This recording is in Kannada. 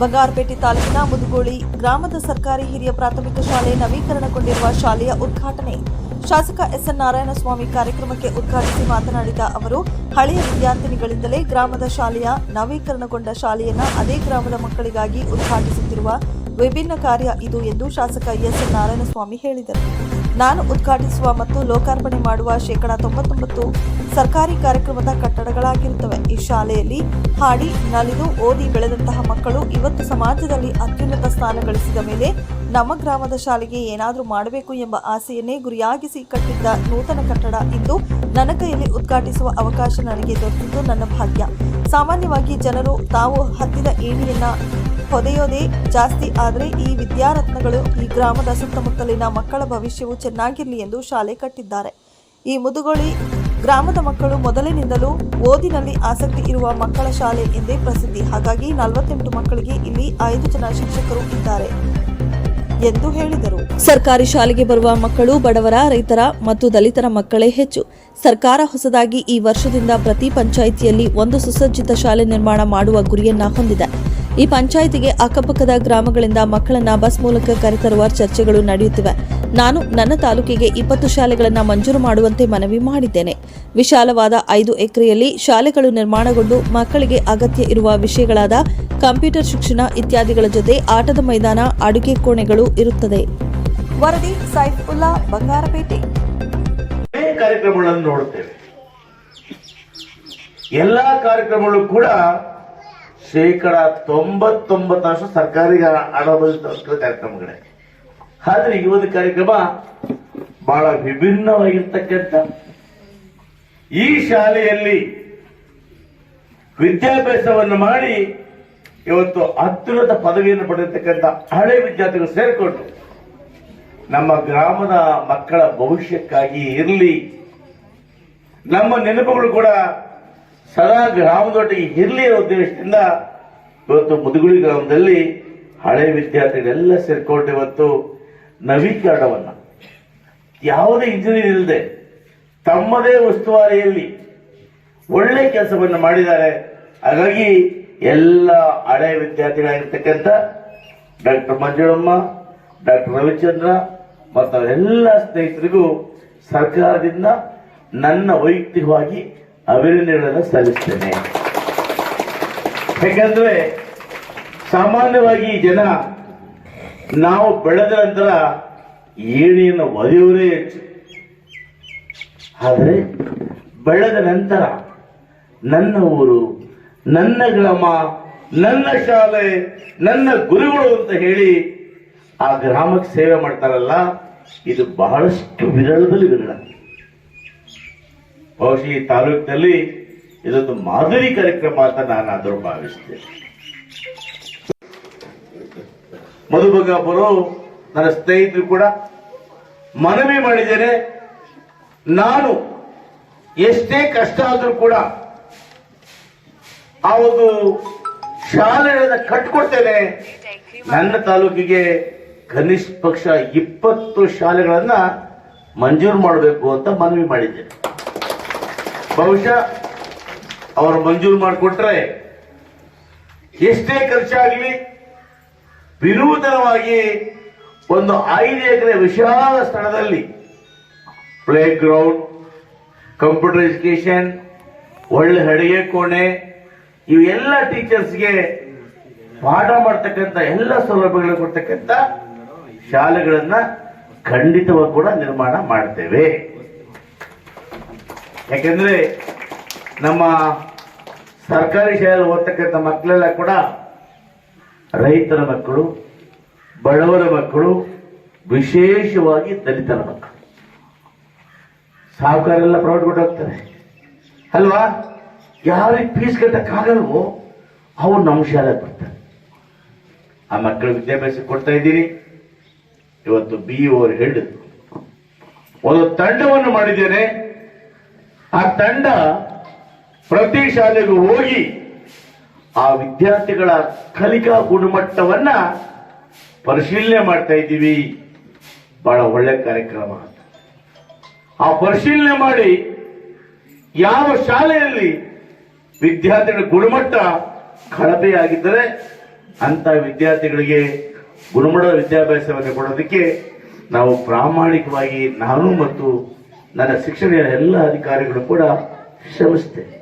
ಬಂಗಾರಪೇಟೆ ತಾಲೂಕಿನ ಮುದುಗೋಳಿ ಗ್ರಾಮದ ಸರ್ಕಾರಿ ಹಿರಿಯ ಪ್ರಾಥಮಿಕ ಶಾಲೆ ನವೀಕರಣಗೊಂಡಿರುವ ಶಾಲೆಯ ಉದ್ಘಾಟನೆ. ಶಾಸಕ ಎಸ್ಎನ್ ನಾರಾಯಣಸ್ವಾಮಿ ಕಾರ್ಯಕ್ರಮಕ್ಕೆ ಉದ್ಘಾಟಿಸಿ ಮಾತನಾಡಿದ ಅವರು, ಹಳೆಯ ವಿದ್ಯಾರ್ಥಿನಿಗಳಿಂದಲೇ ಗ್ರಾಮದ ಶಾಲೆಯ ನವೀಕರಣಗೊಂಡ ಶಾಲೆಯನ್ನು ಅದೇ ಗ್ರಾಮದ ಮಕ್ಕಳಿಗಾಗಿ ಉದ್ಘಾಟಿಸುತ್ತಿರುವ ವಿಭಿನ್ನ ಕಾರ್ಯ ಇದು ಎಂದು ಶಾಸಕ ಎಸ್ಎನ್ ನಾರಾಯಣಸ್ವಾಮಿ ಹೇಳಿದರು. ನಾನು ಉದ್ಘಾಟಿಸುವ ಮತ್ತು ಲೋಕಾರ್ಪಣೆ ಮಾಡುವ ಶೇಕಡಾ ತೊಂಬತ್ತೊಂಬತ್ತು ಸರ್ಕಾರಿ ಕಾರ್ಯಕ್ರಮದ ಕಟ್ಟಡಗಳಾಗಿರುತ್ತವೆ. ಈ ಶಾಲೆಯಲ್ಲಿ ಹಾಡಿ, ನಲಿದು, ಓದಿ ಬೆಳೆದಂತಹ ಮಕ್ಕಳು ಇವತ್ತು ಸಮಾಜದಲ್ಲಿ ಅತ್ಯುನ್ನತ ಸ್ಥಾನ ಗಳಿಸಿದ ಮೇಲೆ ನಮ್ಮ ಗ್ರಾಮದ ಶಾಲೆಗೆ ಏನಾದರೂ ಮಾಡಬೇಕು ಎಂಬ ಆಸೆಯನ್ನೇ ಗುರಿಯಾಗಿಸಿ ಕಟ್ಟಿದ್ದ ನೂತನ ಕಟ್ಟಡ ಇಂದು ನನ್ನ ಕೈಯಲ್ಲಿ ಉದ್ಘಾಟಿಸುವ ಅವಕಾಶ ನನಗೆ ದೊರೆತಿದ್ದು ನನ್ನ ಭಾಗ್ಯ. ಸಾಮಾನ್ಯವಾಗಿ ಜನರು ತಾವು ಹತ್ತಿದ ಏಣಿಯನ್ನ ಹೊದೆಯೋದೇ ಜಾಸ್ತಿ, ಆದರೆ ಈ ವಿದ್ಯಾರತ್ನಗಳು ಈ ಗ್ರಾಮದ ಸುತ್ತಮುತ್ತಲಿನ ಮಕ್ಕಳ ಭವಿಷ್ಯವು ಚೆನ್ನಾಗಿರಲಿ ಎಂದು ಶಾಲೆ ಕಟ್ಟಿದ್ದಾರೆ. ಈ ಮುದುಗೋಳಿ ಗ್ರಾಮದ ಮಕ್ಕಳು ಮೊದಲಿನಿಂದಲೂ ಓದಿನಲ್ಲಿ ಆಸಕ್ತಿ ಇರುವ ಮಕ್ಕಳ ಶಾಲೆ ಎಂದೇ ಪ್ರಸಿದ್ಧಿ. ಹಾಗಾಗಿ ನಲವತ್ತೆಂಟು ಮಕ್ಕಳಿಗೆ ಇಲ್ಲಿ ಐದು ಜನ ಶಿಕ್ಷಕರು ಇದ್ದಾರೆ ಎಂದು ಹೇಳಿದರು. ಸರ್ಕಾರಿ ಶಾಲೆಗೆ ಬರುವ ಮಕ್ಕಳು ಬಡವರ, ರೈತರ ಮತ್ತು ದಲಿತರ ಮಕ್ಕಳೇ ಹೆಚ್ಚು. ಸರ್ಕಾರ ಹೊಸದಾಗಿ ಈ ವರ್ಷದಿಂದ ಪ್ರತಿ ಪಂಚಾಯಿತಿಯಲ್ಲಿ ಒಂದು ಸುಸಜ್ಜಿತ ಶಾಲೆ ನಿರ್ಮಾಣ ಮಾಡುವ ಗುರಿಯನ್ನ ಹೊಂದಿದೆ. ಈ ಪಂಚಾಯಿತಿಗೆ ಅಕ್ಕಪಕ್ಕದ ಗ್ರಾಮಗಳಿಂದ ಮಕ್ಕಳನ್ನ ಬಸ್ ಮೂಲಕ ಕರೆತರುವ ಚರ್ಚೆಗಳು ನಡೆಯುತ್ತಿವೆ. ನಾನು ನನ್ನ ತಾಲೂಕಿಗೆ ಇಪ್ಪತ್ತು ಶಾಲೆಗಳನ್ನು ಮಂಜೂರು ಮಾಡುವಂತೆ ಮನವಿ ಮಾಡಿದ್ದೇನೆ. ವಿಶಾಲವಾದ ಐದು ಎಕರೆಯಲ್ಲಿ ಶಾಲೆಗಳು ನಿರ್ಮಾಣಗೊಂಡು ಮಕ್ಕಳಿಗೆ ಅಗತ್ಯ ಇರುವ ವಿಷಯಗಳಾದ ಕಂಪ್ಯೂಟರ್ ಶಿಕ್ಷಣ ಇತ್ಯಾದಿಗಳ ಜೊತೆ ಆಟದ ಮೈದಾನ, ಅಡುಗೆ ಕೋಣೆಗಳು ಇರುತ್ತದೆ. ವರದಿ ಸೈಫುಲ್ಲಾ ಬಂಗಾರಪೇಟೆ. ಕಾರ್ಯಕ್ರಮಗಳನ್ನು ನೋಡುತ್ತೇವೆ ಎಲ್ಲಾ ಕಾರ್ಯಕ್ರಮಗಳು ಕೂಡ ಶೇಕಡ ತೊಂಬತ್ತೊಂಬತ್ತರಷ್ಟು ಸರ್ಕಾರಿ ಆಡಳಿತ ಕಾರ್ಯಕ್ರಮಗಳೇ. ಆದ್ರೆ ಈ ಕಾರ್ಯಕ್ರಮ ಬಹಳ ವಿಭಿನ್ನವಾಗಿರ್ತಕ್ಕಂಥ. ಈ ಶಾಲೆಯಲ್ಲಿ ವಿದ್ಯಾಭ್ಯಾಸವನ್ನು ಮಾಡಿ ಇವತ್ತು ಅತ್ಯುನ್ನತ ಪದವಿಯನ್ನು ಪಡೆಯತಕ್ಕಂಥ ಹಳೆ ವಿದ್ಯಾರ್ಥಿಗಳು ಸೇರಿಕೊಂಡು ನಮ್ಮ ಗ್ರಾಮದ ಮಕ್ಕಳ ಭವಿಷ್ಯಕ್ಕಾಗಿ ಇರಲಿ. ನಮ್ಮ ನೆನಪುಗಳು ಕೂಡ ಸದಾ ಗ್ರಾಮದೊಟ್ಟಿಗೆ ಇರಲಿ ಉದ್ದೇಶದಿಂದ ಇವತ್ತು ಮುದುಗುಳಿ ಗ್ರಾಮದಲ್ಲಿ ಹಳೆ ವಿದ್ಯಾರ್ಥಿಗಳೆಲ್ಲ ಸೇರ್ಕೊಂಡು ಇವತ್ತು ನವೀಕರಣವನ್ನ. ಯಾವುದೇ ಇಂಜಿನಿಯರ್ ಇಲ್ಲದೆ ತಮ್ಮದೇ ಉಸ್ತುವಾರಿಯಲ್ಲಿ ಒಳ್ಳೆ ಕೆಲಸವನ್ನು ಮಾಡಿದ್ದಾರೆ. ಹಾಗಾಗಿ ಎಲ್ಲ ಹಳೆ ವಿದ್ಯಾರ್ಥಿಗಳಾಗಿರ್ತಕ್ಕಂಥ ಡಾಕ್ಟರ್ ಮಂಜುಳಮ್ಮ, ಡಾಕ್ಟರ್ ರವಿಚಂದ್ರ ಮತ್ತು ಅವರೆಲ್ಲ ಸ್ನೇಹಿತರಿಗೂ ಸರ್ಕಾರದಿಂದ ನನ್ನ ವೈಯಕ್ತಿಕವಾಗಿ ಅಭಿನಂದನೆಗಳನ್ನು ಸಲ್ಲಿಸ್ತೇನೆ. ಯಾಕಂದ್ರೆ ಸಾಮಾನ್ಯವಾಗಿ ಜನ ನಾವು ಬೆಳೆದ ನಂತರ ಏಣಿಯನ್ನು ಒದೆಯವರೇ ಹೆಚ್ಚು. ಆದರೆ ಬೆಳೆದ ನಂತರ ನನ್ನ ಊರು, ನನ್ನ ಗ್ರಾಮ, ನನ್ನ ಶಾಲೆ, ನನ್ನ ಗುರುಗಳು ಅಂತ ಹೇಳಿ ಆ ಗ್ರಾಮಕ್ಕೆ ಸೇವೆ ಮಾಡ್ತಾರಲ್ಲ, ಇದು ಬಹಳಷ್ಟು ವಿರಳದಲ್ಲಿ ವಿರಳ. ಬಹುಶಃ ಈ ತಾಲೂಕಿನಲ್ಲಿ ಇದೊಂದು ಮಾದರಿ ಕಾರ್ಯಕ್ರಮ ಅಂತ ನಾನು ಆದರೂ ಭಾವಿಸ್ತೇನೆ ಮಧುಬಗಾಪುರು ನನ್ನ ಸ್ನೇಹಿತರು ಕೂಡ ಮನವಿ ಮಾಡಿದ್ದೇನೆ, ನಾನು ಎಷ್ಟೇ ಕಷ್ಟ ಆದರೂ ಕೂಡ ಆ ಒಂದು ಶಾಲೆಗಳನ್ನ ಕಟ್ಕೊಡ್ತೇನೆ. ನನ್ನ ತಾಲೂಕಿಗೆ ಕನಿಷ್ಠ ಪಕ್ಷ ಇಪ್ಪತ್ತು ಶಾಲೆಗಳನ್ನ ಮಂಜೂರು ಮಾಡಬೇಕು ಅಂತ ಮನವಿ ಮಾಡಿದ್ದೇನೆ. ಬಹುಶಃ ಅವರು ಮಂಜೂರು ಮಾಡಿಕೊಟ್ರೆ ಎಷ್ಟೇ ಖರ್ಚಾಗಲಿ ವಿನೂತನವಾಗಿ ಒಂದು ಐದು ಎಕರೆ ವಿಶಾಲ ಸ್ಥಳದಲ್ಲಿ ಪ್ಲೇ ಗ್ರೌಂಡ್ ಕಂಪ್ಯೂಟರ್ ಎಜುಕೇಶನ್ ಒಳ್ಳೆ ಅಡಿಗೆ ಕೋಣೆ, ಇವೆಲ್ಲ ಟೀಚರ್ಸ್ಗೆ ಪಾಠ ಮಾಡ್ತಕ್ಕಂಥ ಎಲ್ಲ ಸೌಲಭ್ಯಗಳು ಕೊಡ್ತಕ್ಕಂಥ ಶಾಲೆಗಳನ್ನ ಖಂಡಿತವಾಗಿ ಕೂಡ ನಿರ್ಮಾಣ ಮಾಡ್ತೇವೆ. ಯಾಕೆಂದ್ರೆ ನಮ್ಮ ಸರ್ಕಾರಿ ಶಾಲೆಯಲ್ಲಿ ಓದ್ತಕ್ಕಂಥ ಮಕ್ಕಳೆಲ್ಲ ಕೂಡ ರೈತರ ಮಕ್ಕಳು, ಬಡವರ ಮಕ್ಕಳು, ವಿಶೇಷವಾಗಿ ದಲಿತರ ಮಕ್ಕಳು. ಸಾಹುಕಾರೆಲ್ಲ ಪ್ರೌಢ ಕೊಟ್ಟು ಹೋಗ್ತಾರೆ. ಅಲ್ವಾ? ಯಾರಿಗೆ ಫೀಸ್ ಕಟ್ಟಕ್ಕಾಗಲ್ವೋ, ಅವ್ರು ನಮ್ಮ ಶಾಲೆಗೆ ಬರ್ತಾರೆ. ಆ ಮಕ್ಕಳು ವಿದ್ಯಾಭ್ಯಾಸ ಕೊಡ್ತಾ ಇದ್ದೀರಿ. ಇವತ್ತು ಬಿ ಅವರು ಹೇಳಿದ್ರು. ಒಂದು ತಂಡವನ್ನು ಮಾಡಿದ್ದೇನೆ. ಆ ತಂಡ ಪ್ರತಿ ಶಾಲೆಗೂ ಹೋಗಿ ಆ ವಿದ್ಯಾರ್ಥಿಗಳ ಕಲಿಕಾ ಗುಣಮಟ್ಟವನ್ನ ಪರಿಶೀಲನೆ ಮಾಡ್ತಾ ಇದ್ದೀವಿ. ಬಹಳ ಒಳ್ಳೆ ಕಾರ್ಯಕ್ರಮ. ಆ ಪರಿಶೀಲನೆ ಮಾಡಿ ಯಾವ ಶಾಲೆಯಲ್ಲಿ ವಿದ್ಯಾರ್ಥಿಗಳ ಗುಣಮಟ್ಟ ಕಳಪೆಯಾಗಿದ್ದರೆ ಅಂತ ವಿದ್ಯಾರ್ಥಿಗಳಿಗೆ ಗುಣಮಟ್ಟದ ವಿದ್ಯಾಭ್ಯಾಸವನ್ನು ಕೊಡೋದಕ್ಕೆ ನಾವು ಪ್ರಾಮಾಣಿಕವಾಗಿ ನಾನು ಮತ್ತು ನನ್ನ ಶಿಕ್ಷಣ ಎಲ್ಲ ಅಧಿಕಾರಿಗಳು ಕೂಡ ಶ್ರಮಿಸ್ತೇವೆ